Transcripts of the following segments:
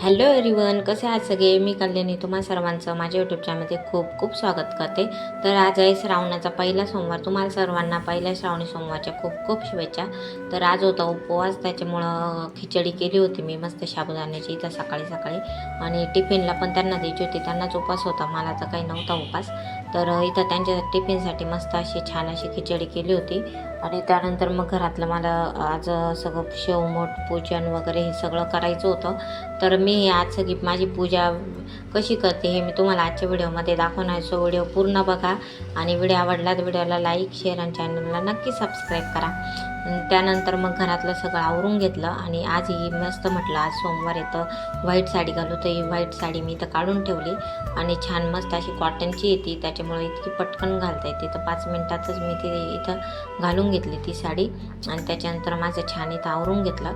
Hello everyone कसे आहात सगळे? मी कल्याणी तुम्हा सर्वांचं माझ्या यूट्यूब चॅनलमध्ये खूप खूप स्वागत करते. तर आज आहे श्रावणाचा पहिला सोमवार. तुम्हाला सर्वांना पहिल्या श्रावणी सोमवारच्या खूप खूप शुभेच्छा. तर आज होता उपवास त्याच्यामुळं खिचडी केली होती मी मस्त साबुदाण्याची इथं सकाळी सकाळी. आणि टिफिनला पण त्यांना द्यायची होती. त्यांनाच उपास होता. मला तर काही नव्हता उपास तर इथं त्यांच्या टिफिनसाठी मस्त अशी छान अशी खिचडी केली होती. आणि त्यानंतर मग घरातलं मला आज सगळं शेवमोठ पूजन वगैरे हे सगळं करायचं होतं. तर मी आज सगळी माझी पूजा कशी करते हे मी तुम्हाला आजच्या व्हिडिओमध्ये दाखवणार सो व्हिडिओ पूर्ण बघा आणि व्हिडिओ आवडला तर व्हिडिओला लाईक शेअर आणि चॅनलला नक्की सबस्क्राईब करा. त्यानंतर मग घरातलं सगळं आवरून घेतलं आणि आज ही मस्त म्हटलं आज सोमवार येतं व्हाईट साडी घालू. तर ही व्हाईट साडी मी इथं काढून ठेवली आणि छान मस्त अशी कॉटनची येते. त्याच्यामुळे इतकी पटकन घालता येते. तर पाच मिनटातच मी ती इथं घालून घेतली ती साडी आणि त्याच्यानंतर माझं छान इथं आवरून घेतलं.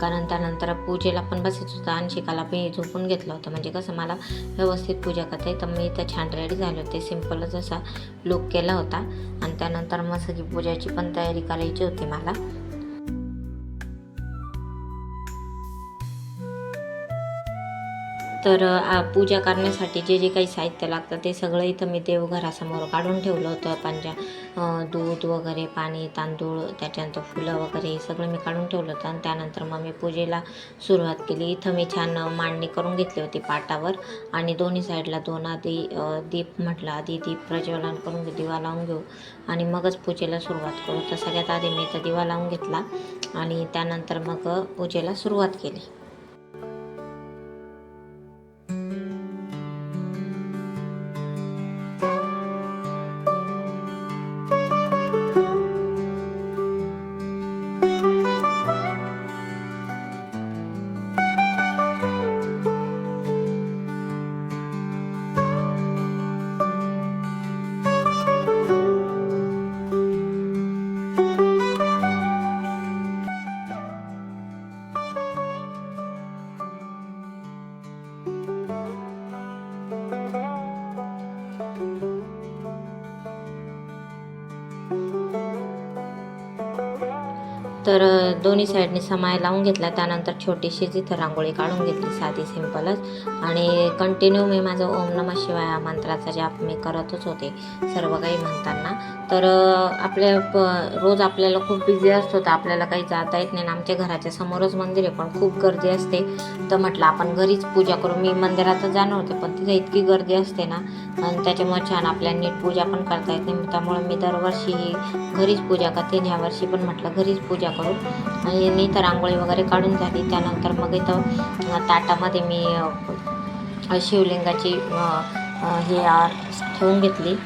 कारण त्यानंतर पूजेला पण बसत होतं आणि शिकायला पण झोपून घेतलं होतं. म्हणजे कसं मला व्यवस्थित पूजा करता येईल तर मी इथं छान रेडी झाले होते. सिम्पलच असा लुक केला होता. आणि त्यानंतर मग सगळी पूजाची पण तयारी करायची होती मला. तर आ, पूजा करण्यासाठी जे जे काही साहित्य लागतं ते सगळं इथं मी देवघरासमोर काढून ठेवलं होतं. पंजा दूध वगैरे पाणी तांदूळ त्याच्यानंतर फुलं वगैरे हे सगळं मी काढून ठेवलं होतं. आणि त्यानंतर मग मी पूजेला सुरुवात केली. इथं मी छान मांडणी करून घेतली होती पाटावर. आणि दोन्ही साईडला दोन आधी दीप म्हटलं आधी दीप प्रज्वलन करून घेऊ दिवा लावून घेऊ. आणि मगच पूजेला सुरुवात करू. तर सगळ्यात आधी मी इथं दिवा लावून घेतला. आणि त्यानंतर मग पूजेला सुरुवात केली. तर दोन्ही साईडने समाय लावून घेतला. त्यानंतर छोटीशी जिथं रांगोळी काढून घेतली साधी सिम्पलच आणि कंटिन्यू मी माझं ओम नम शिवाय मंत्राचा जाप मी करतच होते सर्व काही म्हणताना. तर आपल्या प रोज आपल्याला खूप बिझी असतो तर आपल्याला काही जाता येत नाही आमच्या घराच्या समोरच मंदिर आहे पण खूप गर्दी असते. तर म्हटलं आपण घरीच पूजा करू. मी मंदिरातच जाणार होते पण तिथे इतकी गर्दी असते ना आणि त्याच्यामुळे छान आपल्याला नीट पूजा पण करता येत नाही. त्यामुळे मी दरवर्षी घरीच पूजा करते आणि यावर्षी पण म्हटलं घरीच पूजा करू. आणि मी तर रांगोळी वगैरे काढून झाली. त्यानंतर मग इथं ताटामध्ये मी शिवलिंगाची हे ठेवून घेतली.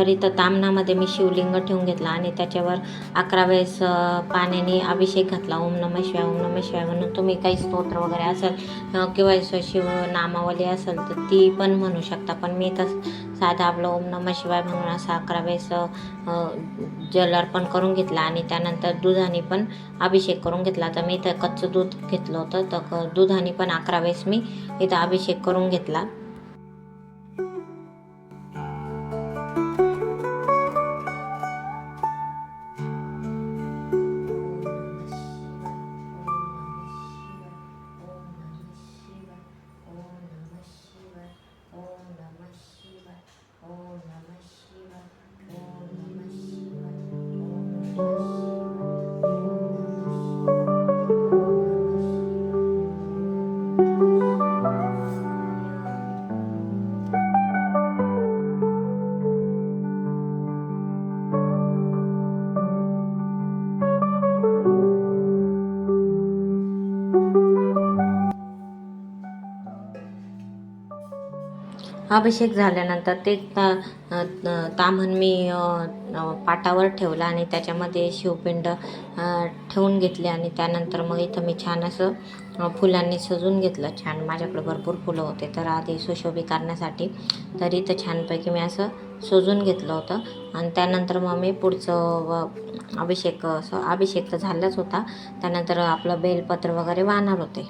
तर इथं तामणामध्ये मी शिवलिंग ठेवून घेतला आणि त्याच्यावर अकरा वेळेस पाण्याने अभिषेक घातला. ओम नम शिवाय ओम नम शिवाय. म्हणून तुम्ही काही स्तोत्र वगैरे असेल किंवा शिव नामावली असेल तर ती पण म्हणू शकता. पण मी तर साधा आपलं ओम नम शिवाय म्हणून असं अकरा वेळेस जल अर्पण करून घेतला आणि त्यानंतर दुधाने पण अभिषेक करून घेतला. तर मी इथं कच्चं दूध घेतलं होतं. तर क- दुधाने पण अकरा वेळेस मी इथं अभिषेक करून घेतला. अभिषेक झाल्यानंतर ते ता अ, ताम्हण मी पाटावर ठेवलं आणि त्याच्यामध्ये शिवपिंड ठेवून घेतले आणि त्यानंतर मग इथं मी छान असं फुलांनी सजून घेतलं. छान माझ्याकडे भरपूर फुलं होते. तर आधी सुशोभी करण्यासाठी तर इथं छानपैकी मी असं सजून घेतलं होतं. आणि त्यानंतर मग मी पुढचं व अभिषेक असं अभिषेक तर झालाच होता. त्यानंतर आपलं बेलपत्र वगैरे वाहणार होते.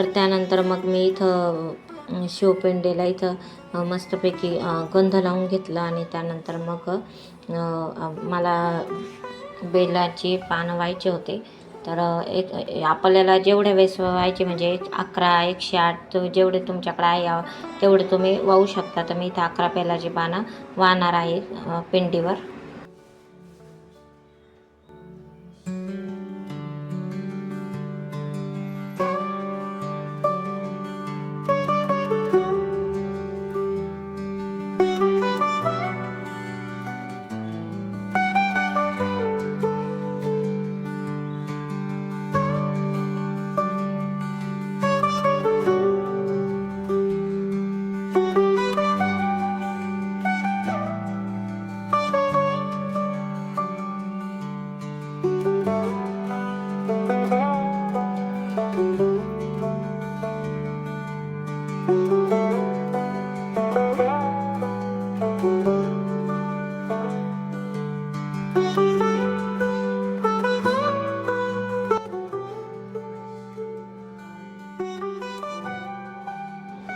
तर त्यानंतर मग मी इथं शिवपेंडेला इथं मस्तपैकी गंध लावून घेतला आणि त्यानंतर मग मला बेलाची पानं व्हायचे होते. तर एक आपल्याला जेवढ्या वेळेस व्हायचे म्हणजे एक अकरा एकशे आठ जेवढे तुमच्याकडे आहे तेवढे तुम्ही वाहू शकता. तर मी इथं अकरा बेलाची पानं वाहणार आहे पिंडीवर.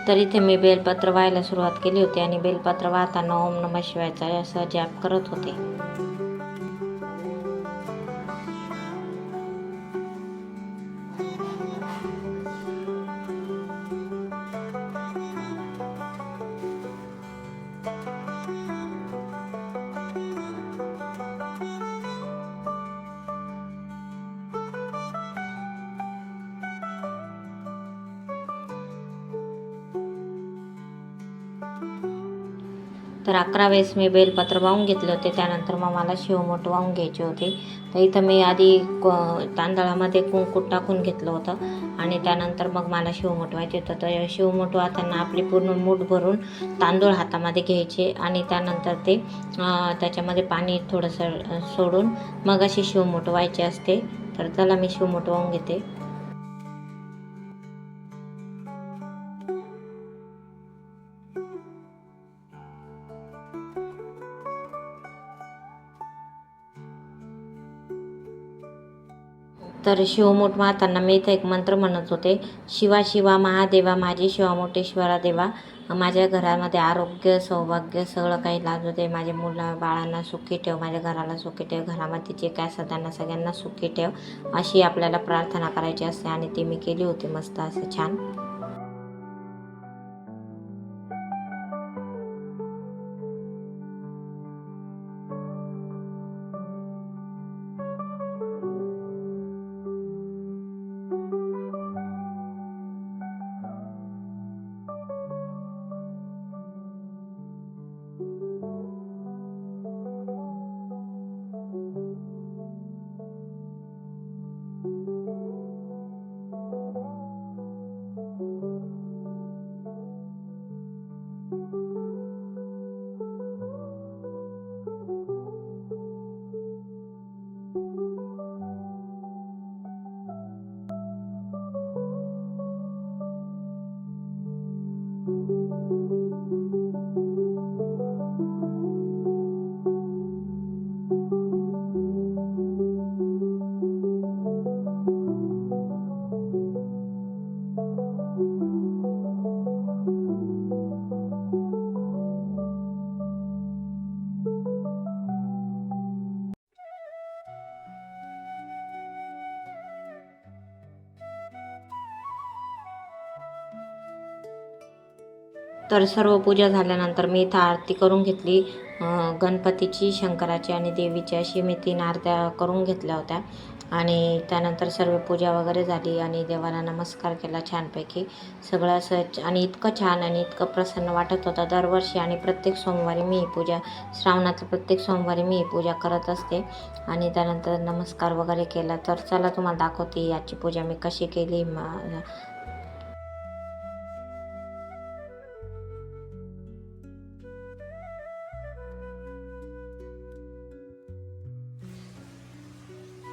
तर इथे मी बेलपत्र व्हायला सुरुवात केली होती आणि बेलपत्र वाहताना ओम नम शिवायचा असं जॅप करत होते. तर अकरा वेळेस मी बेलपत्र वाहून घेतले होते. त्यानंतर मग मला शिवमोठ वाहून घ्यायचे होते. तर इथं मी आधी क- तांदळामध्ये कुंकूट टाकून घेतलं होतं आणि त्यानंतर मग मला शिवमोठ व्हायचे होतं. तर शिवमोठ वाहताना आपली पूर्ण मूठ भरून तांदूळ हातामध्ये घ्यायचे आणि त्यानंतर ते त्याच्यामध्ये पाणी थोडंसं सोडून मग अशी शिवमोठ व्हायची असते. तर त्याला मी शिवमोठ वाहून घेते. तर शिवमोठ वाहताना मी इथं एक मंत्र म्हणत होते. शिवा शिवा महादेवा माझी शिवामोठेश्वरा देवा. माझ्या घरामध्ये आरोग्य सौभाग्य सगळं काही लाभ दे. माझ्या मुला बाळांना सुखी ठेव. माझ्या घराला सुखी ठेव. घरामध्ये जे काय असतात त्यांना सगळ्यांना सुखी ठेव अशी आपल्याला प्रार्थना करायची असते आणि ती मी केली होती. मस्त असं छान. तर सर्व पूजा झाल्यानंतर मी इथं आरती करून घेतली. गणपतीची शंकराची आणि देवीची अशी मी तीन आरत्या करून घेतल्या होत्या. आणि त्यानंतर सर्व पूजा वगैरे झाली आणि देवाला नमस्कार केला छानपैकी. सगळं असं आणि इतकं छान आणि इतकं प्रसन्न वाटत होतं. दरवर्षी आणि प्रत्येक सोमवारी मी ही पूजा श्रावणातल्या प्रत्येक सोमवारी मी ही पूजा करत असते. आणि त्यानंतर नमस्कार वगैरे केला. तर चला तुम्हाला दाखवते याची पूजा मी कशी केली.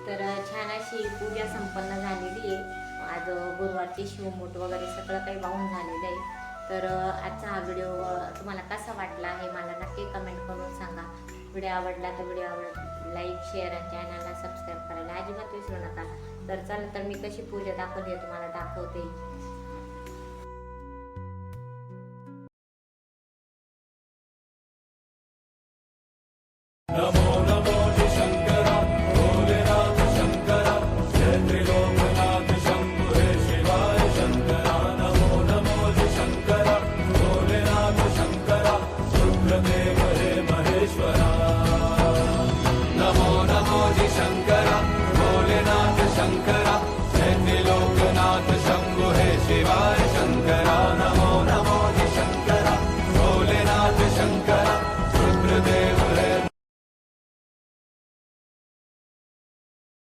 तर छान अशी पूजा संपन्न झालेली आहे. आज गुरुवारची शिवमूठ वगैरे सगळं काही वाहून झालेलं आहे. तर आजचा हा व्हिडिओ तुम्हाला कसा वाटला हे मला नक्की कमेंट करून सांगा. व्हिडिओ आवडला तर व्हिडिओ आवड लाईक शेअर आणि चॅनलला सबस्क्राईब करायला अजिबात विसरू नका. तर चला तर मी कशी पूजा दाखवली आहे तुम्हाला दाखवते.